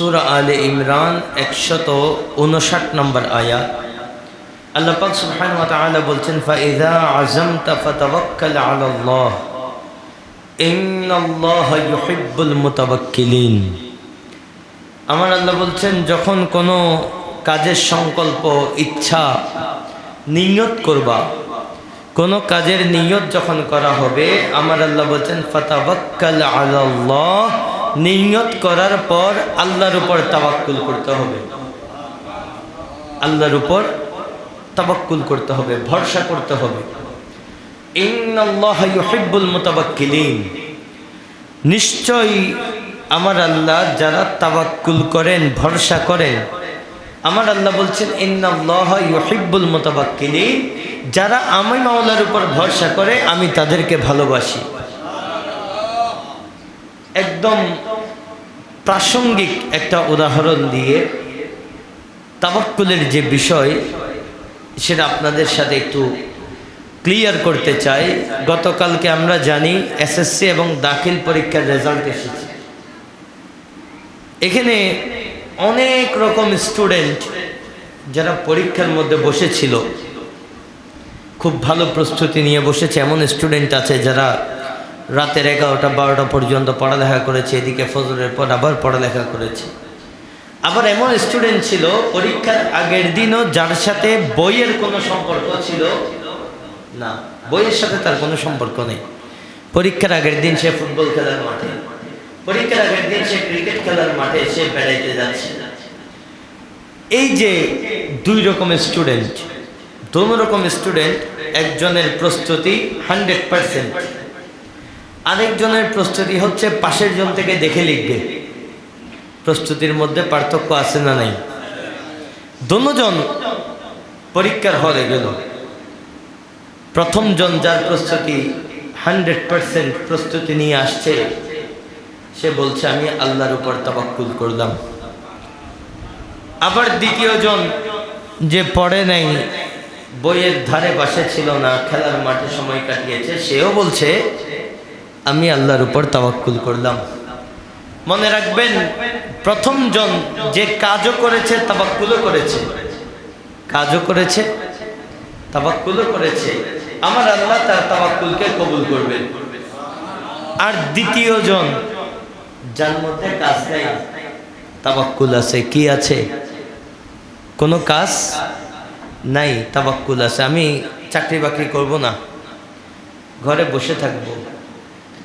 সুরা আলে ইমরান একশত উনষাট নম্বর আয়াত আল্লাহ পাক সুবহান বলছেন, ফাইদা আযামতা ফাতাওয়াক্কাল আলা আল্লাহ ইন্নাল্লাহা ইউহিব্বুল আমার আল্লাহ বলছেন, যখন কোনো কাজের সংকল্প, ইচ্ছা নিয়ত করবা, কোনো কাজের নিয়ত যখন করা হবে, আমার আল্লাহ বলছেন আলা আল্লাহ নিয়ত করার পর আল্লাহর উপর তাওয়াক্কুল করতে হবে। আল্লাহর উপর তাবাক্কুল করতে হবে, ভরসা করতে হবে। ইন্নাল্লাহা ইউহিব্বুল মুতাওয়াক্কিলিন। নিশ্চয়ই আমার আল্লাহ যারা তাবাক্কুল করেন, ভরসা করেন, আমার আল্লাহ বলছেন, ইন্নাল্লাহা ইউহিব্বুল মুতাওয়াক্কিলিন, যারা আমি মাওলার উপর ভরসা করে, আমি তাদেরকে ভালোবাসি। একদম প্রাসঙ্গিক একটা উদাহরণ দিয়ে তাবাক্কুলের যে বিষয়, সেটা আপনাদের সাথে একটু ক্লিয়ার করতে চাই। গতকালকে আমরা জানি এসএসসি এবং দাখিল পরীক্ষার রেজাল্ট এসেছে। এখানে অনেক রকম স্টুডেন্ট যারা পরীক্ষার মধ্যে বসেছিল, খুব ভালো প্রস্তুতি নিয়ে বসেছে। এমন স্টুডেন্ট আছে যারা রাতের এগারোটা, বারোটা পর্যন্ত পড়ালেখা করেছে, এদিকে ফজরের পর আবার পড়ালেখা করেছে। আবার এমন স্টুডেন্ট ছিল, পরীক্ষার আগের দিনও যার সাথে বইয়ের কোনো সম্পর্ক ছিল না। বইয়ের সাথে তার কোনো সম্পর্ক নেই। পরীক্ষার আগের দিন সে ফুটবল খেলার মাঠে, পরীক্ষার আগের দিন সে ক্রিকেট খেলার মাঠে সে বেড়াইতে যাচ্ছে। এই যে দুই রকম স্টুডেন্ট দোনো রকম স্টুডেন্ট একজনের প্রস্তুতি হান্ড্রেড পারসেন্ট আরেকজনের প্রস্তুতি হচ্ছে পাশের জন থেকে দেখে লিখবে। প্রস্তুতির মধ্যে পার্থক্য আছে না নাই? দোনোজন পরীক্ষার হলে গেল প্রথম জন যার প্রস্তুতি হান্ড্রেড পারসেন্ট প্রস্তুতি নিয়ে আসছে, সে বলছে, আমি আল্লাহর উপর তাবাক্কুল করলাম। আবার দ্বিতীয় জন যে পড়ে নাই, বইয়ের ধারে পাশে ছিল না, খেলার মাঠে সময় কাটিয়েছে, সেও বলছে আমি আল্লাহর উপর তাওয়াক্কুল করলাম। মনে রাখবেন, প্রথম জন যে কাজও করেছে তাবাক্কুলও করেছে। কাজও করেছে তাবাক্কুলও করেছে। আমার আল্লাহ তার তাবাক্কুলকে কবুল করবেন। আর দ্বিতীয় জন, যার মধ্যে কাজ নেই তাবাক্কুল আছে। কি আছে? কোনো কাজ নাই তাবাক্কুল আছে। আমি চাকরি বাকরি করব না। ঘরে বসে থাকব।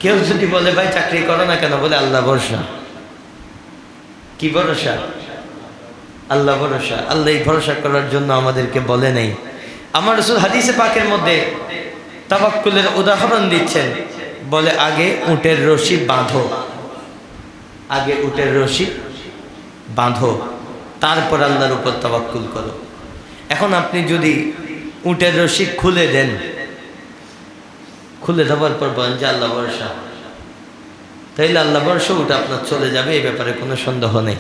কেউ যদি বলে, ভাই, চাকরি করো না কেন? বলে, আল্লাহ ভরসা। কি ভরসা? আল্লাহ ভরসা। আল্লাহ এই ভরসা করার জন্য আমাদেরকে বলে নেই। আমার রসুল হাদিসে পাকের মধ্যে তাবাক্কুলের উদাহরণ দিচ্ছেন। বলে, আগে উটের রশি বাঁধো। আগে উটের রশি বাঁধো। তারপর আল্লাহর উপর তাবাক্কুল করো। এখন আপনি যদি উটের রশি খুলে দেন খুলে দেওয়ার পর বলেন যে আল্লাহ ভরসা। তাইলে আল্লাহ ভরসা, উঠে আপনার চলে যাবে এই ব্যাপারে কোনো সন্দেহ নেই।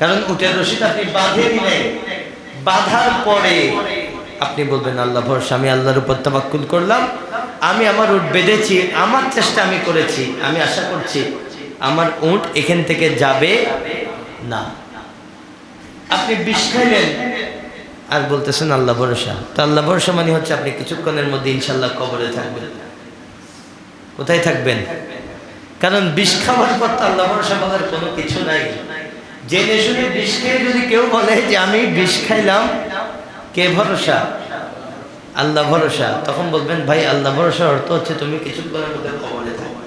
কারণ উটের রশিটা আপনি বাঁধে দিলেন বাঁধার পরে আপনি বলবেন, আল্লাহ ভরসা, আমি আল্লাহর উপর তাবাক্কুল করলাম, আমি আমার উট বেঁধেছি, আমার চেষ্টা আমি করেছি, আমি আশা করছি আমার উট এখান থেকে যাবে না। আপনি বিষ খাইলেন আর বলতেছেন আল্লাহ ভরসা। তো আল্লাহ ভরসা মানে হচ্ছে আপনি কিছুক্ষণের মধ্যে ইনশাল্লাহ কবরে থাকবেন। কোথায় থাকবেন? কারণ বিষ খাওয়ার পর তো আল্লাহ ভরসা বলার কোনো কিছু নাই। জেনে শুনে বিষ খেয়ে যদি কেউ বলে যে আমি বিষ খাইলাম, কে ভরসা? আল্লাহ ভরসা। তখন বলবেন, ভাই, আল্লাহ ভরসা অর্থ হচ্ছে তুমি কিছুক্ষণের মধ্যে কবরে থাকবে।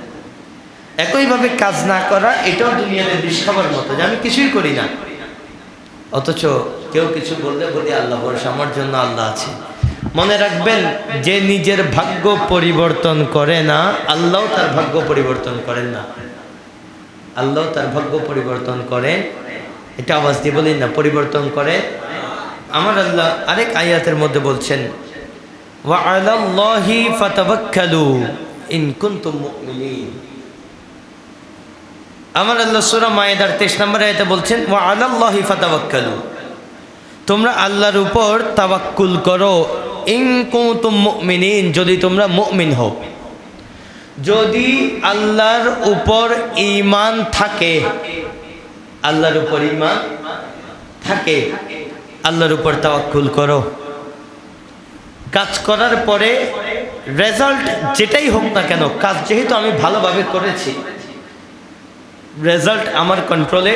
একইভাবে কাজ না করা, এটাও দুনিয়াতে বিষ খাবার মতো, যে আমি কিছুই করি না। অথচ কেউ কিছু বললে বলি আল্লাহ ভরসা আমার জন্য আল্লাহ আছে। মনে রাখবেন, যে নিজের ভাগ্য পরিবর্তন করে না, আল্লাহ তার ভাগ্য পরিবর্তন করেন না। আল্লাহ তার ভাগ্য পরিবর্তন করেন এটা আওয়াজ দিয়ে বলি না, পরিবর্তন করে। আমার আল্লাহ আরেক আয়াতের মধ্যে বলছেন আমার আল্লাহ সুরা মায়েদার তেইশ নম্বর আয়তে বলছেন ওয়া আলাল্লাহি ফাতাওয়াক্কালু। তোমরা আল্লাহর উপর তাওয়াক্কুল করো। মুমিনিন, যদি তোমরা মুমিন হও। যদি আল্লাহর উপর ইমান থাকে, আল্লাহর উপর ইমান থাকে, আল্লাহর উপর তাওয়াক্কুল করো। কাজ করার পরে রেজাল্ট যেটাই হোক না কেন, কাজ যেহেতু আমি ভালোভাবে করেছি, রেজাল্ট আমার কন্ট্রোলে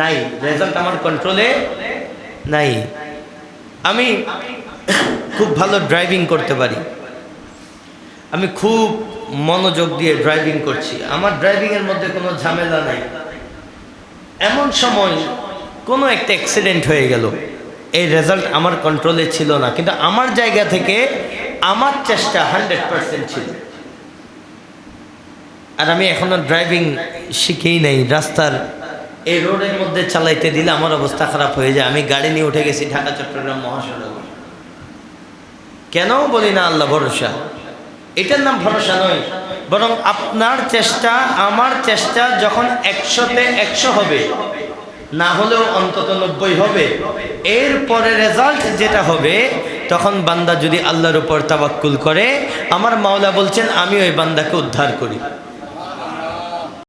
নাই, রেজাল্ট আমার কন্ট্রোলে নাই। আমি খুব ভালো ড্রাইভিং করতে পারি। আমি খুব মনোযোগ দিয়ে ড্রাইভিং করছি। আমার ড্রাইভিংয়ের মধ্যে কোনো ঝামেলা নাই। এমন সময় কোনো একটা অ্যাক্সিডেন্ট হয়ে গেল। এই রেজাল্ট আমার কন্ট্রোলে ছিল না। কিন্তু আমার জায়গা থেকে আমার চেষ্টা হান্ড্রেড পার্সেন্ট ছিল। আর আমি এখনও ড্রাইভিং শিখেই নাই। রাস্তার এই রোডের মধ্যে চালাইতে দিলে আমার অবস্থা খারাপ হয়ে যায়। আমি গাড়ি নিয়ে উঠে গেছি ঢাকা, চট্টগ্রাম, মহাসড়ক। কেন বলি না আল্লাহ ভরসা? এটার নাম ভরসা নয়। বরং আপনার চেষ্টা, আমার চেষ্টা যখন একশোতে একশো হবে, না হলেও অন্তত নব্বই হবে এরপরে রেজাল্ট যেটা হবে, তখন বান্দা যদি আল্লাহর উপর তাবাক্কুল করে, আমার মাওলা বলছেন আমি ওই বান্দাকে উদ্ধার করি।